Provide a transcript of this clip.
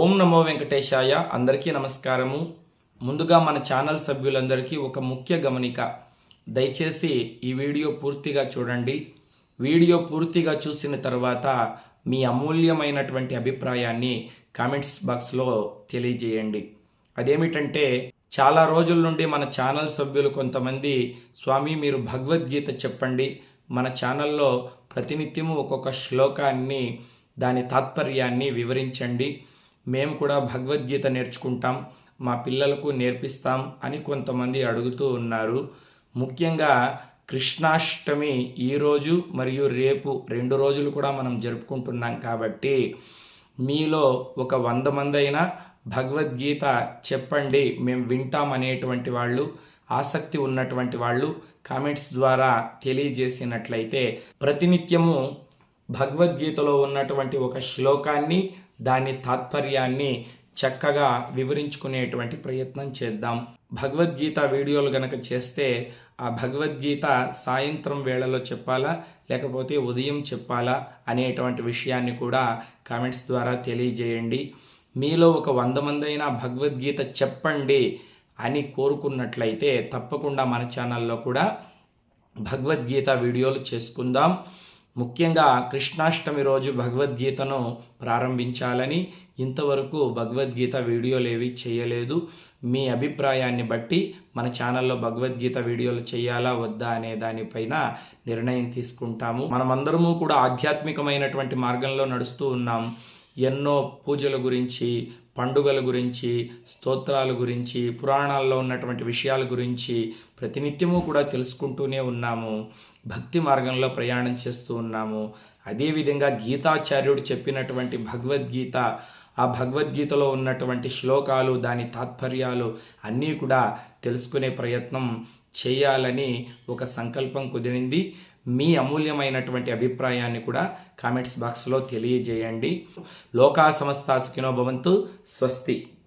ఓం నమో వెంకటేశాయ. అందరికీ నమస్కారము. ముందుగా మన ఛానల్ సభ్యులందరికీ ఒక ముఖ్య గమనిక. దయచేసి ఈ వీడియో పూర్తిగా చూడండి. వీడియో పూర్తిగా చూసిన తర్వాత మీ అమూల్యమైనటువంటి అభిప్రాయాన్ని కామెంట్స్ బాక్స్లో తెలియజేయండి. అదేమిటంటే చాలా రోజుల నుండి మన ఛానల్ సభ్యులు కొంతమంది స్వామి మీరు భగవద్గీత చెప్పండి. మన ఛానల్లో ప్రతినిత్యము ఒక్కొక్క శ్లోకాన్ని దాని తాత్పర్యాన్ని వివరించండి. మేము కూడా భగవద్గీత నేర్చుకుంటాం మా పిల్లలకు నేర్పిస్తాం అని కొంతమంది అడుగుతూ ఉన్నారు. ముఖ్యంగా కృష్ణాష్టమి ఈరోజు మరియు రేపు రెండు రోజులు కూడా మనం జరుపుకుంటున్నాం కాబట్టి మీలో ఒక వంద మంది అయినా భగవద్గీత చెప్పండి మేము వింటాం అనేటువంటి వాళ్ళు ఆసక్తి ఉన్నటువంటి వాళ్ళు కామెంట్స్ ద్వారా తెలియజేసినట్లయితే ప్రతినిత్యము భగవద్గీతలో ఉన్నటువంటి ఒక శ్లోకాన్ని దాని తాత్పర్యాన్ని చక్కగా వివరించుకునేటువంటి ప్రయత్నం చేద్దాం. భగవద్గీత వీడియోలు గనక చేస్తే ఆ భగవద్గీత సాయంత్రం వేళలో చెప్పాలా లేకపోతే ఉదయం చెప్పాలా అనేటువంటి విషయాన్ని కూడా కామెంట్స్ ద్వారా తెలియజేయండి. మీలో ఒక వంద మంది అయినా భగవద్గీత చెప్పండి అని కోరుకున్నట్లయితే తప్పకుండా మన ఛానల్లో కూడా భగవద్గీత వీడియోలు చేసుకుందాం. ముఖ్యంగా కృష్ణాష్టమి రోజు భగవద్గీతను ప్రారంభించాలని ఇంతవరకు భగవద్గీత వీడియోలు ఏవి చేయలేదు. మీ అభిప్రాయాన్ని బట్టి మన ఛానల్లో భగవద్గీత వీడియోలు చేయాలా వద్దా అనే దానిపైన నిర్ణయం తీసుకుంటాము. మనమందరము కూడా ఆధ్యాత్మికమైనటువంటి మార్గంలో నడుస్తూ ఉన్నాం. ఎన్నో పూజల గురించి పండుగల గురించి స్తోత్రాల గురించి పురాణాల్లో ఉన్నటువంటి విషయాల గురించి ప్రతినిత్యము కూడా తెలుసుకుంటూనే ఉన్నాము. భక్తి మార్గంలో ప్రయాణం చేస్తూ ఉన్నాము. అదేవిధంగా గీతాచార్యుడు చెప్పినటువంటి భగవద్గీత ఆ భగవద్గీతలో ఉన్నటువంటి శ్లోకాలు దాని తాత్పర్యాలు అన్నీ కూడా తెలుసుకునే ప్రయత్నం చేయాలని ఒక సంకల్పం కుదిరింది. మీ అమూల్యమైనటువంటి అభిప్రాయాన్ని కూడా కామెంట్స్ బాక్స్లో తెలియజేయండి. లోకా సమస్త భవంతు స్వస్తి.